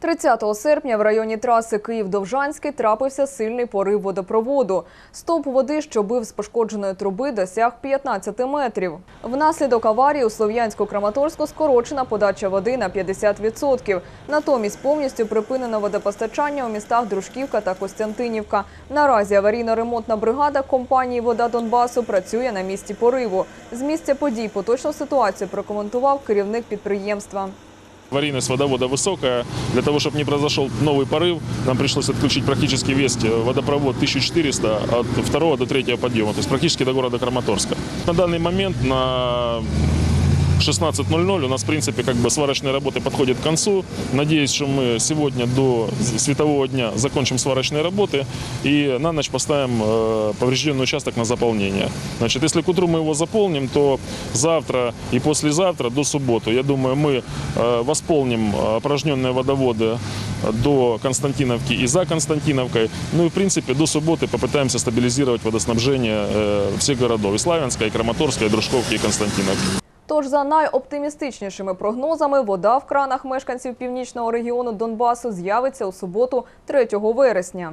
30 серпня в районі траси Київ-Довжанський трапився сильний порив водопроводу. Стовп води, що бив з пошкодженої труби, досяг 15 метрів. Внаслідок аварії у Слов'янську-Краматорську скорочена подача води на 50%. Натомість повністю припинено водопостачання у містах Дружківка та Костянтинівка. Наразі аварійно-ремонтна бригада компанії «Вода Донбасу» працює на місці пориву. З місця подій поточну ситуацію прокоментував керівник підприємства. Аварийность водовода высокая. Для того, чтобы не произошел новый порыв, нам пришлось отключить практически весь э, водопровод 1400 от второго до третьего подъема, то есть практически до города Краматорска. На данный момент на 16.00 у нас, в принципе, как бы сварочные работы подходят к концу. Надеюсь, что мы сегодня до светового дня закончим сварочные работы и на ночь поставим э, поврежденный участок на заполнение. Значит, если к утру мы его заполним, то завтра и послезавтра до субботы, я думаю, мы э, восполним э, опорожненные водоводы до Константиновки и за Константиновкой. Ну и, в принципе, до субботы попытаемся стабилизировать водоснабжение э, всех городов. И Славянска, и Краматорска, и Дружковки, и Константиновки. Тож за найоптимістичнішими прогнозами вода в кранах мешканців північного регіону Донбасу з'явиться у суботу 3 вересня.